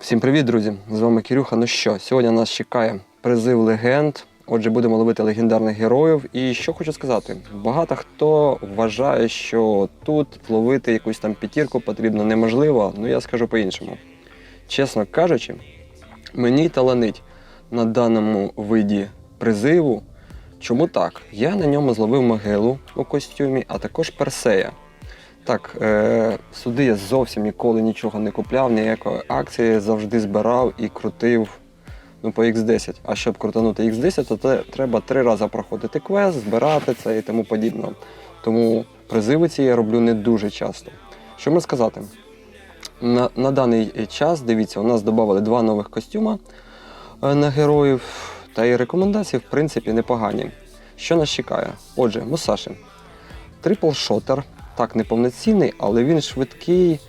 Всім привіт, друзі! З вами Кирюха. Ну що, сьогодні нас чекає призив легенд. Отже, будемо ловити легендарних героїв. І що хочу сказати: багато хто вважає, що тут ловити якусь там п'ятірку потрібно неможливо. Ну я скажу по-іншому. Чесно кажучи, мені таланить на даному виді призиву. Чому так? Я на ньому зловив могилу у костюмі, а також персея. Так, е, суди я зовсім ніколи нічого не купляв, ніякої акції завжди збирав і крутив ну, по X10. А щоб крутанути X10, то те, треба три рази проходити квест, збирати це і тому подібне. Тому призиви ці я роблю не дуже часто. Що можу сказати? На, на даний час, дивіться, у нас додали два нових костюма е, на героїв, та і рекомендації, в принципі, непогані. Що нас чекає? Отже, Мусаші. Трипл шотер. Так, неповноцінний, але він швидкий.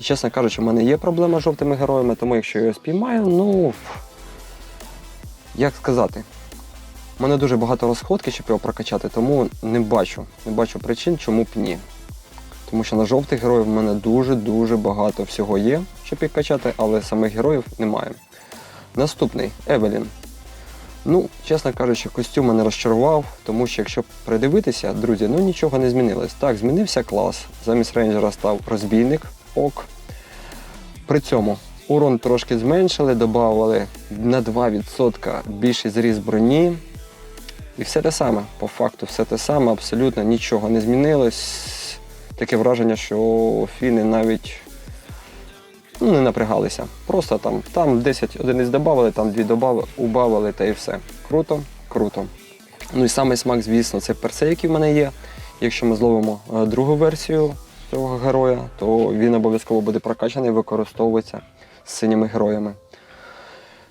І, чесно кажучи, у мене є проблема з жовтими героями, тому якщо я його спіймаю, ну. Як сказати, у мене дуже багато розходки, щоб його прокачати, тому не бачу. Не бачу причин, чому б ні. Тому що на жовтих героїв в мене дуже-дуже багато всього є, щоб їх качати, але самих героїв немає. Наступний Евелін. Ну, чесно кажучи, костюм мене розчарував, тому що якщо придивитися, друзі, ну нічого не змінилось. Так, змінився клас. Замість рейнджера став розбійник, ок. При цьому урон трошки зменшили, додавали на 2% більший зріз броні. І все те саме. По факту, все те саме, абсолютно нічого не змінилось. Таке враження, що фіни навіть ну, не напрягалися. Просто там, там 10 одиниць додавали, там 2 добавили, убавили та і все. Круто, круто. Ну і самий смак, звісно, це персей, який в мене є. Якщо ми зловимо е, другу версію цього героя, то він обов'язково буде прокачаний і використовується з синіми героями.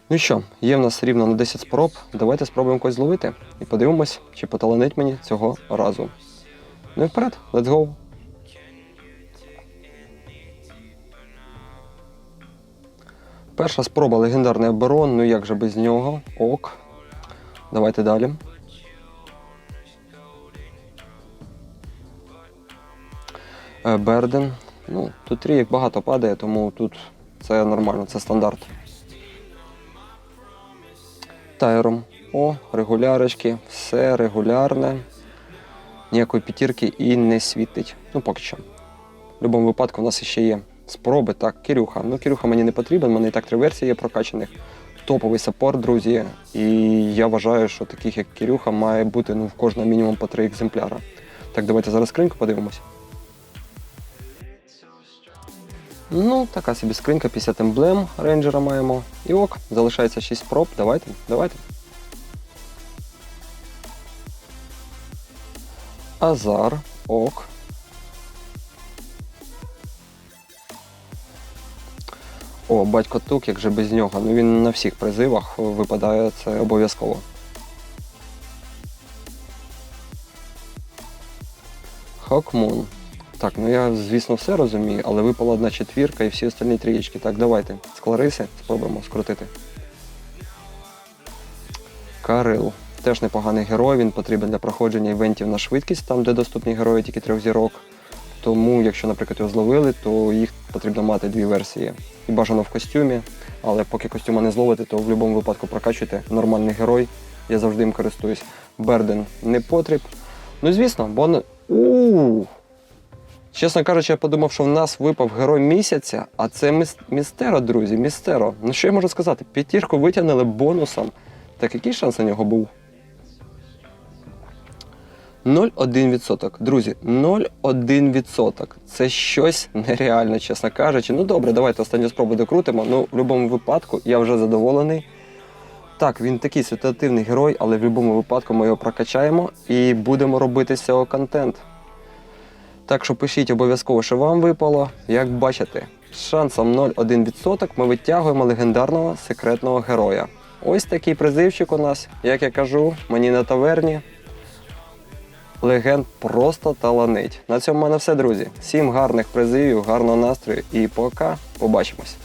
Ну що, є в нас рівно на 10 спроб. Давайте спробуємо когось зловити і подивимось, чи поталанить мені цього разу. Ну і вперед, let's go! Перша спроба легендарний оборон, ну як же без нього? Ок. Давайте далі. Е, Берден. Ну, тут трієк багато падає, тому тут це нормально, це стандарт. Тайром. О, регулярочки, все регулярне. Ніякої п'ятірки і не світить. Ну, поки що. В будь-якому випадку у нас ще є спроби. Так, Кирюха. Ну, Кирюха мені не потрібен, мене і так три версії є прокачаних. Топовий саппорт, друзі. І я вважаю, що таких як Кирюха має бути ну, в кожного мінімум по три екземпляра. Так, давайте зараз скриньку подивимось. Ну, така собі скринька, 50 емблем рейнджера маємо. І ок, залишається 6 проб. Давайте, давайте. Азар, ок. О, батько Тук, як же без нього. Ну він на всіх призивах випадає, це обов'язково. Хокмун. Так, ну я, звісно, все розумію, але випала одна четвірка і всі остальні трієчки. Так, давайте. З Клариси спробуємо скрутити. Карил. Теж непоганий герой, він потрібен для проходження івентів на швидкість, там, де доступні герої тільки трьох зірок. Тому, якщо, наприклад, його зловили, то їх потрібно мати дві версії. І бажано в костюмі, але поки костюма не зловите, то в будь-якому випадку прокачуйте. Нормальний герой. Я завжди їм користуюсь. Берден не потріб. Ну, звісно, бо не. у Чесно кажучи, я подумав, що в нас випав герой місяця, а це міс- містеро, друзі, містеро. Ну що я можу сказати? П'ятірку витягнули бонусом. Так який шанс на нього був? 0,1%. Друзі, 0,1%. Це щось нереальне, чесно кажучи. Ну добре, давайте останню спробу докрутимо. Ну, в будь-якому випадку я вже задоволений. Так, він такий ситуативний герой, але в будь-якому випадку ми його прокачаємо і будемо робити з цього контент. Так що пишіть обов'язково, що вам випало. Як бачите, з шансом 0,1% ми витягуємо легендарного секретного героя. Ось такий призивчик у нас, як я кажу, мені на таверні. Легенд просто таланить. На цьому в мене все, друзі. Всім гарних призивів, гарного настрою і пока. Побачимось.